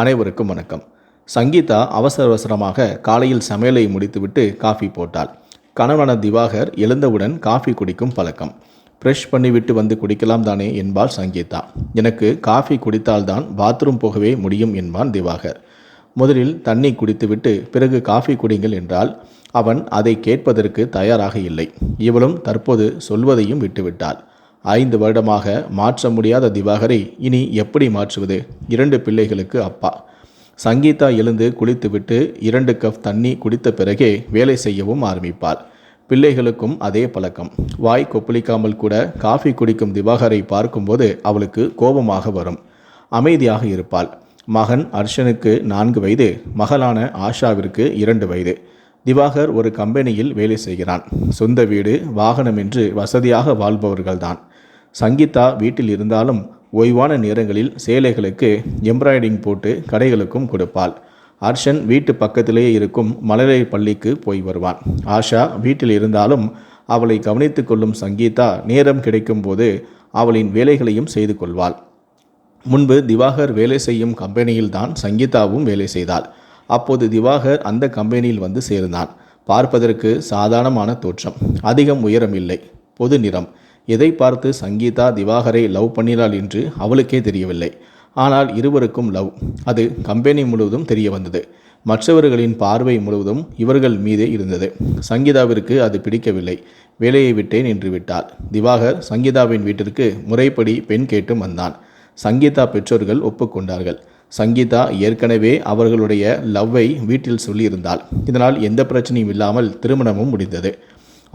அனைவருக்கும் வணக்கம். சங்கீதா அவசர அவசரமாக காலையில் சமையலை முடித்துவிட்டு காஃபி போட்டாள். கணவன திவாகர் எழுந்தவுடன் காஃபி குடிக்கும் பழக்கம். ஃப்ரெஷ் பண்ணிவிட்டு வந்து குடிக்கலாம் தானே என்பாள் சங்கீதா. எனக்கு காஃபி குடித்தால்தான் பாத்ரூம் போகவே முடியும் என்பான் திவாகர். முதலில் தண்ணி குடித்துவிட்டு பிறகு காஃபி குடிங்கள் என்றால் அவன் அதை கேட்பதற்கு தயாராக இல்லை. இவளும் தற்போது சொல்வதையும் விட்டுவிட்டாள். ஐந்து வருடமாக மாற்ற முடியாத திவாகரை இனி எப்படி மாற்றுவது? இரண்டு பிள்ளைகளுக்கு அப்பா. சங்கீதா எழுந்து குளித்துவிட்டு இரண்டு கப் தண்ணி குடித்த பிறகே வேலை செய்யவும் ஆரம்பிப்பாள். பிள்ளைகளுக்கும் அதே பழக்கம். வாய் கொப்பளிக்காமல் கூட காஃபி குடிக்கும் திவாகரை பார்க்கும்போது அவளுக்கு கோபமாக வரும். அமைதியாக இருப்பாள். மகன் அர்ஷனுக்கு நான்கு வயது மகளான ஆஷாவிற்கு இரண்டு வயது. திவாகர் ஒரு கம்பெனியில் வேலை செய்கிறான். சொந்த வீடு வாகனம் என்று வசதியாக வாழ்பவர்கள்தான். சங்கீதா வீட்டில் இருந்தாலும் ஓய்வான நேரங்களில் சேலைகளுக்கு எம்ப்ராய்டிங் போட்டு கடைகளுக்கும் கொடுப்பாள். அர்ஷன் வீட்டு பக்கத்திலேயே இருக்கும் மலரை பள்ளிக்கு போய் வருவான். ஆஷா வீட்டில் இருந்தாலும் அவளை கவனித்து கொள்ளும் சங்கீதா நேரம் கிடைக்கும்போது அவளின் வேலைகளையும் செய்து கொள்வாள். முன்பு திவாகர் வேலை செய்யும் கம்பெனியில்தான் சங்கீதாவும் வேலை செய்தாள். அப்போது திவாகர் அந்த கம்பெனியில் வந்து சேர்ந்தான். பார்ப்பதற்கு சாதாரணமான தோற்றம். அதிகம் உயரம் இல்லை. பொது நிறம். எதை பார்த்து சங்கீதா திவாகரை லவ் பண்ணினாள் என்று அவளுக்கே தெரியவில்லை. ஆனால் இருவருக்கும் லவ். அது கம்பெனி முழுவதும் தெரிய வந்தது. மற்றவர்களின் பார்வை முழுவதும் இவர்கள் மீதே இருந்தது. சங்கீதாவிற்கு அது பிடிக்கவில்லை. வேலையை விட்டேன் என்று விட்டார் திவாகர் சங்கீதாவின் வீட்டிற்கு முறைப்படி பெண் கேட்டும் வந்தான். சங்கீதா பெற்றோர்கள் ஒப்புக்கொண்டார்கள். சங்கீதா ஏற்கனவே அவர்களுடைய லவ்வை வீட்டில் சொல்லியிருந்தாள். இதனால் எந்த பிரச்சனையும் இல்லாமல் திருமணமும் முடிந்தது.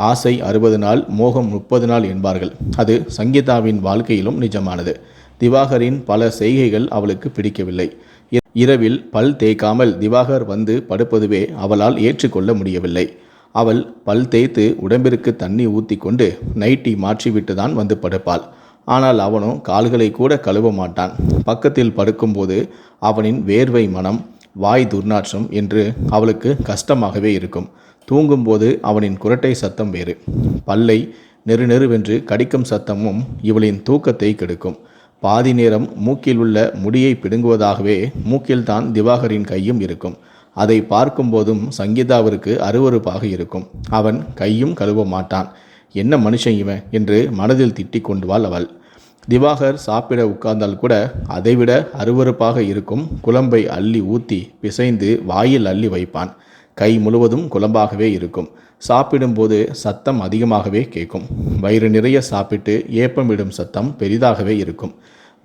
ஆசை அறுபது நாள் மோகம் முப்பது நாள் என்பார்கள். அது சங்கீதாவின் வாழ்க்கையிலும் நிஜமானது. திவாகரின் பல செய்கைகள் அவளுக்கு பிடிக்கவில்லை. இ- இரவில் பல் தேய்க்காமல் திவாகர் வந்து படுப்பதுவே அவளால் ஏற்றுக்கொள்ள முடியவில்லை. அவள் பல் தேய்த்து உடம்பிற்கு தண்ணி ஊற்றி கொண்டு நைட்டி மாற்றிவிட்டு தான் வந்து படுப்பாள். ஆனால் அவனோ கால்களை கூட கழுவ மாட்டான். பக்கத்தில் படுக்கும்போது அவனின் வேர்வை மனம் வாய் துர்நாற்றம் என்று அவளுக்கு கஷ்டமாகவே இருக்கும். தூங்கும்போது அவனின் குரட்டை சத்தம் வேறு. பல்லை நெரு நெருவென்று கடிக்கும் சத்தமும் இவளின் தூக்கத்தை கெடுக்கும். பாதி நேரம் மூக்கில் உள்ள முடியை பிடுங்குவதாகவே மூக்கில்தான் திவாகரின் கையும் இருக்கும். அதை பார்க்கும்போதும் சங்கீதாவிற்கு அருவருப்பாக இருக்கும். அவன் கையும் கழுவ மாட்டான். என்ன மனுஷன் இவன்? என்று மனதில் திட்டிக் கொண்டுவாள் அவள். திவாகர் சாப்பிட உட்கார்ந்தால் கூட அதைவிட அருவருப்பாக இருக்கும் குழம்பை அள்ளி ஊற்றி பிசைந்து வாயில் அள்ளி வைப்பான். கை முழுவதும் குழம்பாகவே இருக்கும். சாப்பிடும்போது சத்தம் அதிகமாகவே கேட்கும் வயிறு நிறைய சாப்பிட்டு ஏப்பமிடும் சத்தம் பெரிதாகவே இருக்கும்.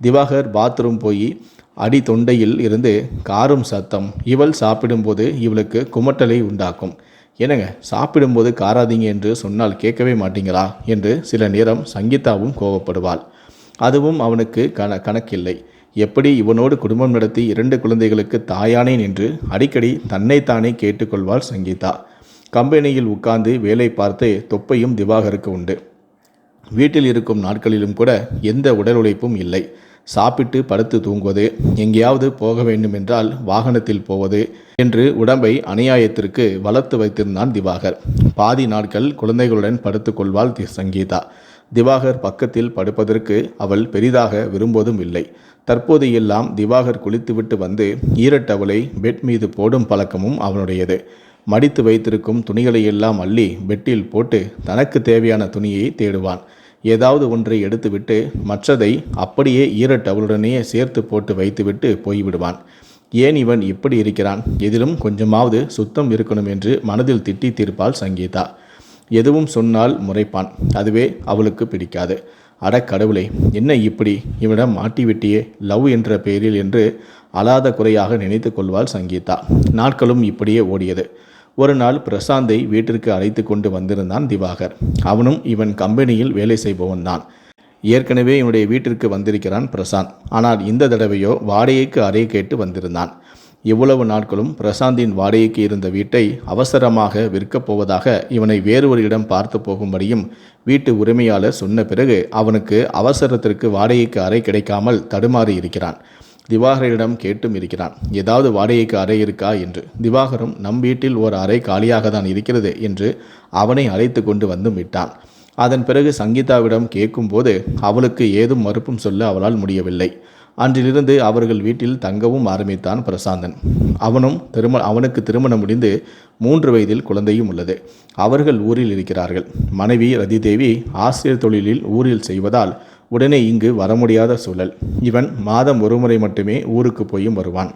திவாகர் பாத்ரூம் போய் அடி தொண்டையில் இருந்து காரும் சத்தம் இவள் சாப்பிடும்போது இவளுக்கு குமட்டலை உண்டாக்கும். என்னங்க சாப்பிடும்போது காராதீங்க என்று சொன்னால் கேட்கவே மாட்டீங்களா? என்று சில நேரம் சங்கீதாவும் கோபப்படுவாள் அதுவும் அவனுக்கு கண கணக்கில்லை. எப்படி இவனோடு குடும்பம் நடத்தி இரண்டு குழந்தைகளுக்கு தாயானேன் என்று அடிக்கடி தன்னைத்தானே கேட்டுக்கொள்வாள் சங்கீதா. கம்பெனியில் உட்கார்ந்து வேலை பார்த்து தொப்பையும் திவாகருக்கு உண்டு. வீட்டில் இருக்கும் நாட்களிலும் கூட எந்த உடல் உழைப்பும் இல்லை. சாப்பிட்டு படுத்து தூங்குவது எங்கேயாவது போக வேண்டுமென்றால் வாகனத்தில் போவது என்று உடம்பை அநியாயத்திற்கு வளர்த்து வைத்திருந்தான் திவாகர். பாதி நாட்கள் குழந்தைகளுடன் படுத்துக்கொள்வாள் சங்கீதா. திவாகர் பக்கத்தில் படுப்பதற்கு அவள் பெரிதாக விரும்புவதும் இல்லை. தற்போது எல்லாம் திவாகர் குளித்துவிட்டு வந்து ஈரட்டவளை பெட் மீது போடும் பழக்கமும் அவனுடையது. மடித்து வைத்திருக்கும் துணிகளை எல்லாம் அள்ளி பெட்டில் போட்டு தனக்கு தேவையான துணியை தேடுவான். ஏதாவது ஒன்றை எடுத்துவிட்டு மற்றதை அப்படியே ஈரட்டவளுடனே சேர்த்து போட்டு வைத்துவிட்டு போய்விடுவான். ஏன் இவன் இப்படி இருக்கிறான்? எதிலும் கொஞ்சமாவது சுத்தம் இருக்கணும் என்று மனதில் திட்டி தீர்ப்பாள் சங்கீதா. எதுவும் சொன்னால் முறைப்பான். அதுவே அவளுக்கு பிடிக்காது. அட கடவுளை என்ன இப்படி? இவனிடம் மாட்டிவிட்டியே லவ் என்ற பெயரில் என்று அலாத குறையாக நினைத்து கொள்வாள் சங்கீதா. நாட்களும் இப்படியே ஓடியது. ஒரு நாள் பிரசாந்தை வீட்டிற்கு அழைத்து கொண்டு வந்திருந்தான் திவாகர். அவனும் இவன் கம்பெனியில் வேலை செய்பவன் தான். ஏற்கனவே இவனுடைய வீட்டிற்கு வந்திருக்கிறான் பிரசாந்த். ஆனால் இந்த தடவையோ வாடகைக்கு அறை கேட்டு வந்திருந்தான். இவ்வளவு நாட்களும் பிரசாந்தின் வாடகைக்கு இருந்த வீட்டை அவசரமாக விற்கப் போவதாக இவனை வேறு ஒரு இடம் பார்த்து போகும்படியும் வீட்டு உரிமையாளர் சொன்ன பிறகு அவனுக்கு அவசரத்திற்கு வாடகைக்கு அறை கிடைக்காமல் தடுமாறி இருக்கிறான். திவாகரிடம் கேட்டும் இருக்கிறான் ஏதாவது வாடகைக்கு அறை இருக்கா? என்று. திவாகரும் நம் வீட்டில் ஒரு அறை காலியாக தான் இருக்கிறது என்று அவனை அழைத்து கொண்டு வந்து விட்டான். அதன் பிறகு சங்கீதாவிடம் கேட்கும்போது அவளுக்கு ஏதும் மறுப்பும் சொல்ல அவளால் முடியவில்லை. அன்றிலிருந்து அவர்கள் வீட்டில் தங்கவும் ஆரம்பித்தான் பிரசாந்தன். அவனும் திருமண அவனுக்கு திருமணம் முடிந்து மூன்று வயதில் குழந்தையும் உள்ளது. அவர்கள் ஊரில் இருக்கிறார்கள். மனைவி ரதிதேவி ஆசிரியர் தொழிலில் ஊரில் செய்வதால் உடனே இங்கு வர முடியாத சூழல். இவன் மாதம் ஒருமுறை மட்டுமே ஊருக்கு போயும் வருவான்.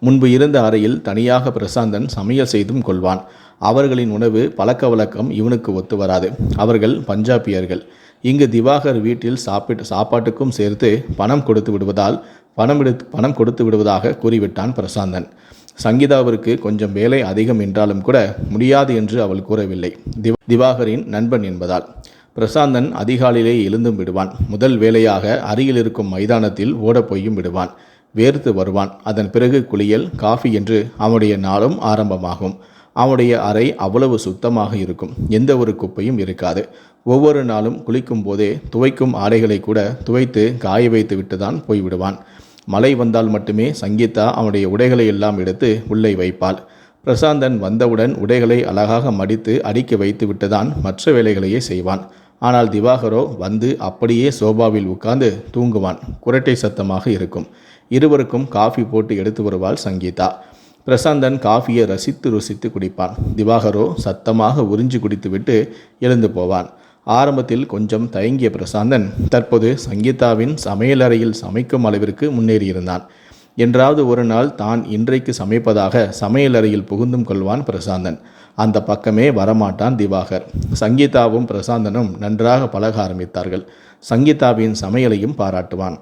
முன்பு இருந்த அறையில் தனியாக பிரசாந்தன் சமையல் செய்தும் கொள்வான். அவர்களின் உணவு பழக்க வழக்கம் இவனுக்கு ஒத்து வராது. அவர்கள் பஞ்சாபியர்கள். இங்கு திவாகர் வீட்டில் சாப்பிட்டு சாப்பாட்டுக்கும் சேர்த்து பணம் கொடுத்து விடுவதால் பணம் எடுத்து பணம் கொடுத்து விடுவதாக கூறிவிட்டான் பிரசாந்தன். சங்கீதாவிற்கு கொஞ்சம் வேலை அதிகம் என்றாலும் கூட முடியாது என்று அவள் கூறவில்லை. திவாகரின் நண்பன் என்பதால். பிரசாந்தன் அதிகாலையிலே எழுந்தும் விடுவான். முதல் வேலையாக அருகில் இருக்கும் மைதானத்தில் ஓடப்போயும் விடுவான். வேர்த்து வருவான். அதன் பிறகு குளியல் காஃபி என்று அவனுடைய நாளும் ஆரம்பமாகும். அவனுடைய அறை அவ்வளவு சுத்தமாக இருக்கும். எந்த ஒரு குப்பையும் இருக்காது. ஒவ்வொரு நாளும் குளிக்கும் போதே துவைக்கும் ஆடைகளை கூட துவைத்து காய வைத்து விட்டு தான் போய்விடுவான் மழை வந்தால் மட்டுமே சங்கீதா அவனுடைய உடைகளை எல்லாம் எடுத்து உள்ளே வைப்பாள். பிரசாந்தன் வந்தவுடன் உடைகளை அழகாக மடித்து அடுக்கி வைத்து விட்டுதான் மற்ற வேலைகளையே செய்வான். ஆனால் திவாகரோ வந்து அப்படியே சோபாவில் உட்கார்ந்து தூங்குவான். குரட்டை சத்தமாக இருக்கும். இருவருக்கும் காஃபி போட்டு எடுத்து வருவாள் சங்கீதா. பிரசாந்தன் காஃபியை ரசித்து ருசித்து குடிப்பான். திவாகரோ சத்தமாக உறிஞ்சி குடித்துவிட்டு எழுந்து போவான். ஆரம்பத்தில் கொஞ்சம் தயங்கிய பிரசாந்தன் தற்போது சங்கீதாவின் சமையலறையில் சமைக்கும் அளவிற்கு முன்னேறியிருந்தான். என்றாவது ஒரு நாள் தான் இன்றைக்கு சமைப்பதாக சமையலறையில் புகுந்தும் கொள்வான் பிரசாந்தன். அந்த பக்கமே வரமாட்டான் திவாகர். சங்கீதாவும் பிரசாந்தனும் நன்றாக பழக ஆரம்பித்தார்கள். சங்கீதாவின் சமையலையும் பாராட்டுவான்.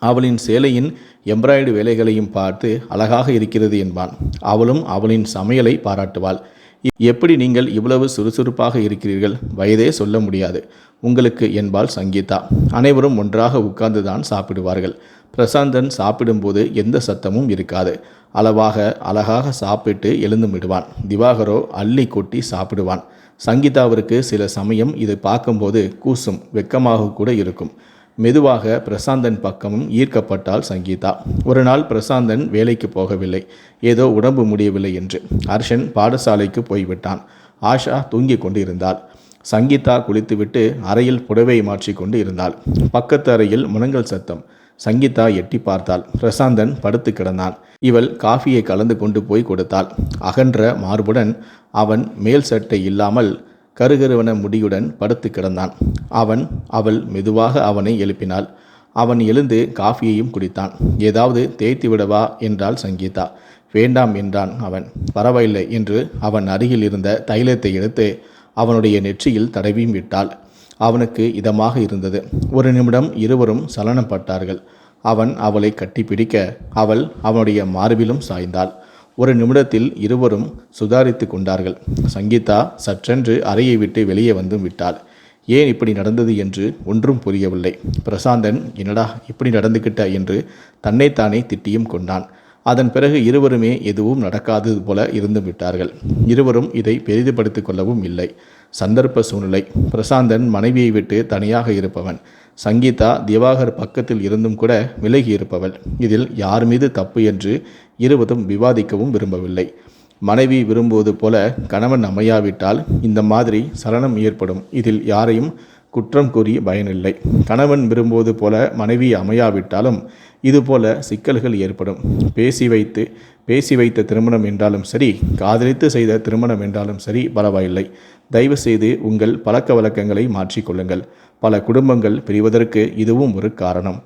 அவளின் சேலையின் எம்ப்ராய்டு வேலைகளையும் பார்த்து அழகாக இருக்கிறது என்பான். அவளும் அவளின் சமையலை பாராட்டுவாள். எப்படி நீங்கள் இவ்வளவு சுறுசுறுப்பாக இருக்கிறீர்கள்? வயதே சொல்ல முடியாது. உங்களுக்கு என்பாள் சங்கீதா. அனைவரும் ஒன்றாக உட்கார்ந்துதான் சாப்பிடுவார்கள். பிரசாந்தன் சாப்பிடும்போது எந்த சத்தமும் இருக்காது. அளவாக அழகாக சாப்பிட்டு எழுந்து விடுவான் திவாகரோ அள்ளி கொட்டி சாப்பிடுவான். சங்கீதாவிற்கு சில சமயம் இதை பார்க்கும்போது கூசும் வெக்கமாக கூட இருக்கும். மெதுவாக பிரசாந்தன் பக்கமும் ஈர்க்கப்பட்டாள் சங்கீதா. ஒரு நாள் பிரசாந்தன் வேலைக்கு போகவில்லை. ஏதோ உடம்பு முடியவில்லை என்று. ஹர்ஷன் பாடசாலைக்கு போய்விட்டான். ஆஷா தூங்கிக் கொண்டிருந்தாள். சங்கீதா குளித்துவிட்டு அறையில் புடவை மாற்றிக்கொண்டு இருந்தாள். பக்கத்து அறையில் முனங்கல் சத்தம். சங்கீதா எட்டி பார்த்தாள். பிரசாந்தன் படுத்து கிடந்தான். இவள் காஃபியை கலந்து கொண்டு போய் கொடுத்தாள். அகன்ற மார்புடன் அவன் மேல் சட்டை இல்லாமல் கருகருவன முடியுடன் படுத்து கிடந்தான். அவன் அவள் மெதுவாக அவனை எழுப்பினாள். அவன் எழுந்து காஃபியையும் குடித்தான். ஏதாவது தேய்த்து விடவா என்றாள் சங்கீதா. வேண்டாம் என்றான் அவன். பரவாயில்லை என்று அவன் அருகில் இருந்த தைலத்தை எடுத்து அவனுடைய நெற்றியில் தடவியும் விட்டாள். அவனுக்கு இதமாக இருந்தது. ஒரு நிமிடம் இருவரும் சலனப்பட்டார்கள் அவன் அவளை கட்டிப்பிடிக்க அவள் அவனுடைய மார்பிலும் சாய்ந்தாள். ஒரு நிமிடத்தில் இருவரும் சுதாரித்து கொண்டார்கள். சங்கீதா சற்றென்று அறையை விட்டு வெளியே வந்தும் விட்டாள். ஏன் இப்படி நடந்தது என்று ஒன்றும் புரியவில்லை. பிரசாந்தன் என்னடா இப்படி நடந்துக்கிட்ட என்று தன்னைத்தானே திட்டியும் கொண்டான். அதன் பிறகு இருவருமே எதுவும் நடக்காதது போல இருந்து விட்டார்கள். இருவரும் இதை பெரிதுபடுத்திக் கொள்ளவும் இல்லை. சந்தர்ப்ப சூழ்நிலை. பிரசாந்தன் மனைவியை விட்டு தனியாக இருப்பவன். சங்கீதா திவாகர் பக்கத்தில் இருந்தும் கூட விலகி இருப்பவள். இதில் யார் மீது தப்பு என்று இருவரும் விவாதிக்கவும் விரும்பவில்லை. மனைவி விரும்புவது போல கணவன் அமையாவிட்டால் இந்த மாதிரி சலனம் ஏற்படும். இதில் யாரையும் குற்றம் கூறி பயனில்லை. கணவன் விரும்புவது போல மனைவி அமையாவிட்டாலும் இதுபோல சிக்கல்கள் ஏற்படும். பேசி வைத்து பேசி வைத்த திருமணம் என்றாலும் சரி காதலித்து செய்த திருமணம் என்றாலும் சரி பரவாயில்லை. தயவு செய்து உங்கள் பழக்க வழக்கங்களை மாற்றிக்கொள்ளுங்கள். பல குடும்பங்கள் பிரிவதற்கு இதுவும் ஒரு காரணம்.